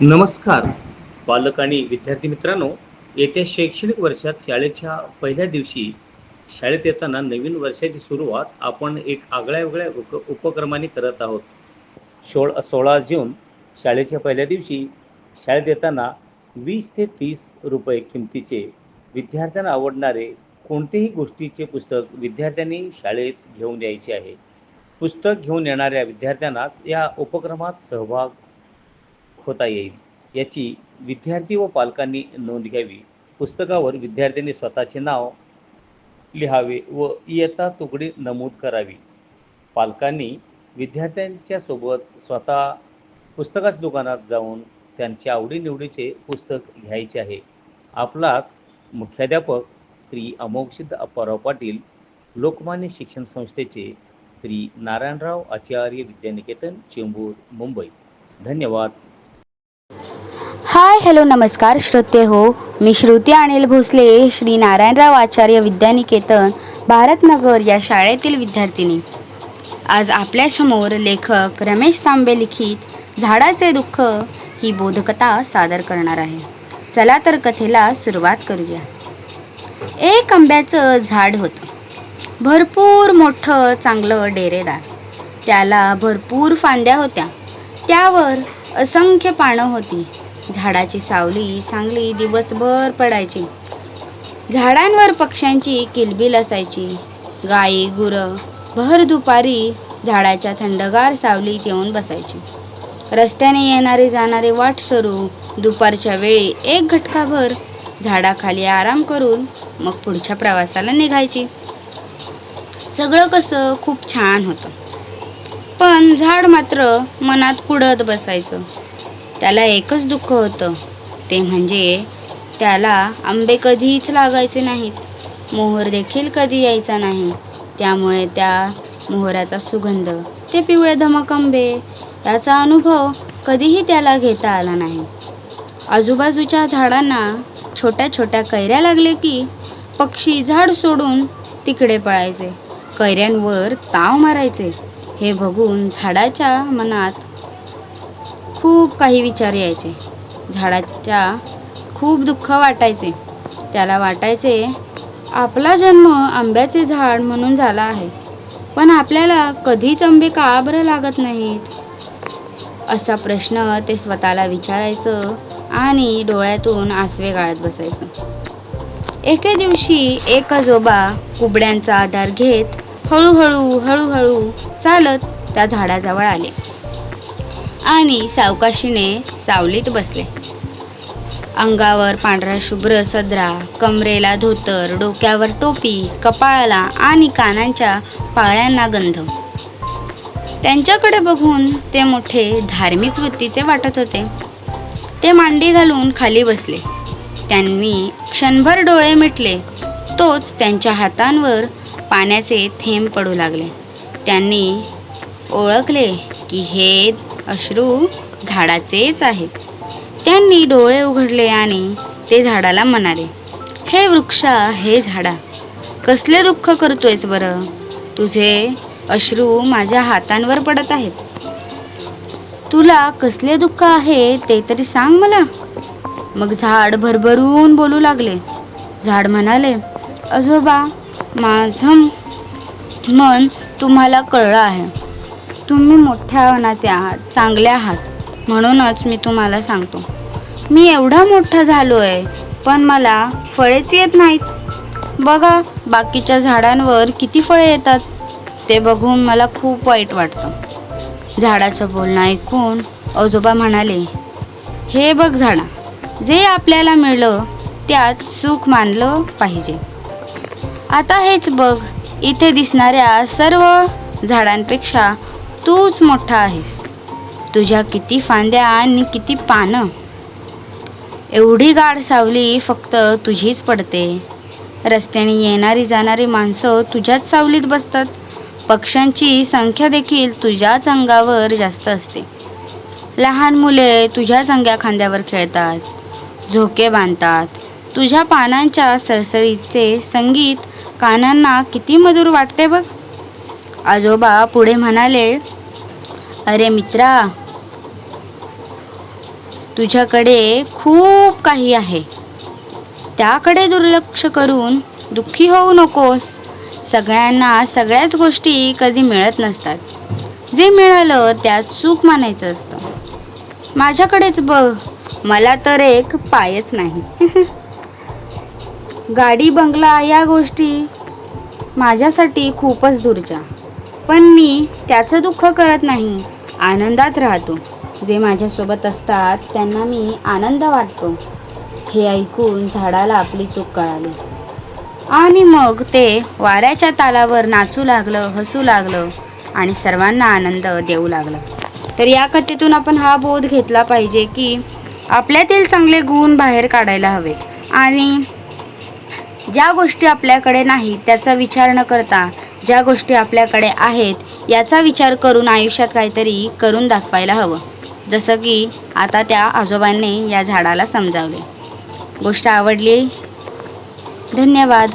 नमस्कार. पालक आणि विद्यार्थी मित्रांनो येत्या शैक्षणिक वर्षात शाळेच्या पहिल्या दिवशी शाळेत येताना नवीन वर्षाची सुरुवात आपण एक आगळ्या वेगळ्या उप उपक्रमाने करत आहोत. सोळ सोळा जून शाळेच्या पहिल्या दिवशी शाळेत येताना वीस ते तीस रुपये किमतीचे विद्यार्थ्यांना आवडणारे कोणतेही गोष्टीचे पुस्तक विद्यार्थ्यांनी शाळेत घेऊन यायचे आहे. पुस्तक घेऊन येणाऱ्या विद्यार्थ्यांनाच या उपक्रमात सहभाग होता येईल. याची विद्यार्थी व पालकांनी नोंद घ्यावी. पुस्तकावर विद्यार्थ्यांनी स्वतःचे नाव लिहावे व इयत्ता तुकडी नमूद करावी. पालकांनी विद्यार्थ्यांच्या सोबत स्वतः पुस्तकाच्या दुकानात जाऊन त्यांच्या आवडीनिवडीचे पुस्तक घ्यायचे आहे. आपलाच मुख्याध्यापक श्री अमोक्षित अप्पाराव पाटील लोकमान्य शिक्षण संस्थेचे श्री नारायणराव आचार्य विद्यानिकेतन चेंबूर मुंबई. धन्यवाद. हाय हॅलो नमस्कार. श्रोते हो मी श्रुती अनिल भोसले श्री नारायणराव आचार्य विद्यानिकेतन भारतनगर या शाळेतील विद्यार्थिनी. आज आपल्यासमोर लेखक रमेश तांबे लिखित झाडाचे दुःख ही बोधकथा सादर करणार आहे. चला तर कथेला सुरुवात करूया. एक आंब्याचं झाड होतं. भरपूर मोठं चांगलं डेरेदार. त्याला भरपूर फांद्या होत्या. त्यावर असंख्य पानं होती. झाडाची सावली चांगली दिवसभर पडायची. झाडांवर पक्ष्यांची किलबिल असायची. गाई गुरं भर दुपारी झाडाच्या थंडगार सावलीत येऊन बसायची. रस्त्याने येणारे जाणारे वाट सरू दुपारच्या वेळी एक घटकाभर झाडाखाली आराम करून मग पुढच्या प्रवासाला निघायची. सगळं कसं खूप छान होतं. पण झाड मात्र मनात कुडत बसायचं. त्याला एकच दुःख होतं. ते म्हणजे त्याला आंबे कधीच लागायचे नाहीत. मोहर देखील कधी यायचा नाही. त्यामुळे त्या मोहराचा सुगंध ते पिवळे धमक आंबे याचा अनुभव कधीही त्याला घेता आला नाही. आजूबाजूच्या झाडांना छोट्या छोट्या कैऱ्या लागले की पक्षी झाड सोडून तिकडे पळायचे. कैऱ्यांवर ताव मारायचे. हे बघून झाडाच्या मनात खूप काही विचार यायचे. झाडाच्या खूप दुःख वाटायचे. त्याला वाटायचे आपला जन्म आंब्याचे झाड म्हणून झाला आहे. पण आपल्याला कधीच आंबे का बरं लागत नाहीत? असा प्रश्न ते स्वतःला विचारायचं आणि डोळ्यातून आसवे गाळत बसायचं. एके दिवशी एक आजोबा कुबड्यांचा आधार घेत हळूहळू हळूहळू चालत त्या झाडाजवळ आले. आणि सावकाशीने सावलीत बसले. अंगावर पांढरा शुभ्र सदरा कमरेला धोतर डोक्यावर टोपी कपाळाला आणि कानांच्या पाळ्यांना गंध. त्यांच्याकडे बघून ते मोठे धार्मिक वृत्तीचे वाटत होते. ते मांडी घालून खाली बसले. त्यांनी क्षणभर डोळे मिटले. तोच त्यांच्या हातांवर पाण्याचे थेंब पडू लागले. त्यांनी ओळखले की हे अश्रू झाडाचेच आहेत. त्यांनी डोळे उघडले आणि ते झाडाला म्हणाले हे वृक्षा हे झाडा कसले दुःख करतोयस बरं? तुझे अश्रू माझ्या हातांवर पडत आहेत. तुला कसले दुःख आहे ते तरी सांग मला. मग झाड भरभरून बोलू लागले. झाड म्हणाले आजोबा माझं मन तुम्हाला कळलं आहे. तुम्ही मोठ्या मनाचे आहात चांगले आहात म्हणूनच मी तुम्हाला सांगतो. मी एवढा मोठा झालो आहे पण मला फळेच येत नाहीत. बघा बाकीच्या झाडांवर किती फळे येतात ते बघून मला खूप वाईट वाटतं. झाडाचं बोलणं ऐकून आजोबा म्हणाले हे बघ झाडा जे आपल्याला मिळलं त्यात सुख मानलं पाहिजे. आता हेच बघ इथे दिसणाऱ्या सर्व झाडांपेक्षा तूच मोठा आहेस. तुझ्या किती फांद्या आणि किती पानं. एवढी गाढ सावली फक्त तुझीच पडते. रस्त्याने येणारी जाणारी माणसं तुझ्याच सावलीत बसतात. पक्ष्यांची संख्या देखील तुझ्याच अंगावर जास्त असते. लहान मुले तुझ्याच अंग्या खांद्यावर खेळतात. झोके बांधतात. तुझ्या पानांच्या सळसळीचे संगीत कानांना किती मधुर वाटते बघ. आजोबा पुढे म्हणाले अरे मित्रा तुझ्याकडे खूप काही आहे. त्याकडे दुर्लक्ष करून दुःखी होऊ नकोस. सगळ्यांना सगळ्याच गोष्टी कधी मिळत नसतात. जे मिळालं त्यात चूक मानायचं असतं. माझ्याकडेच बघ मला तर एक पायच नाही. गाडी बंगला या गोष्टी माझ्यासाठी खूपच दूरच्या पण मी त्याचं दुःख करत नाही. आनंदात राहतो. जे माझ्यासोबत असतात त्यांना मी आनंद वाटतो. हे ऐकून झाडाला आपली चूक कळाली. आणि मग ते वाऱ्याच्या तालावर नाचू लागलं हसू लागलं आणि सर्वांना आनंद देऊ लागलं. तर या कथेतून आपण हा बोध घेतला पाहिजे की आपल्यातील चांगले गुण बाहेर काढायला हवे. आणि ज्या गोष्टी आपल्याकडे नाहीत त्याचा विचार न करता ज्या गोष्टी आपल्याकडे आहेत याचा विचार करून आयुष्यात काहीतरी करून दाखवायला हवं. जसं की आता त्या आजोबांनी या झाडाला समजावले. गोष्ट आवडली? धन्यवाद.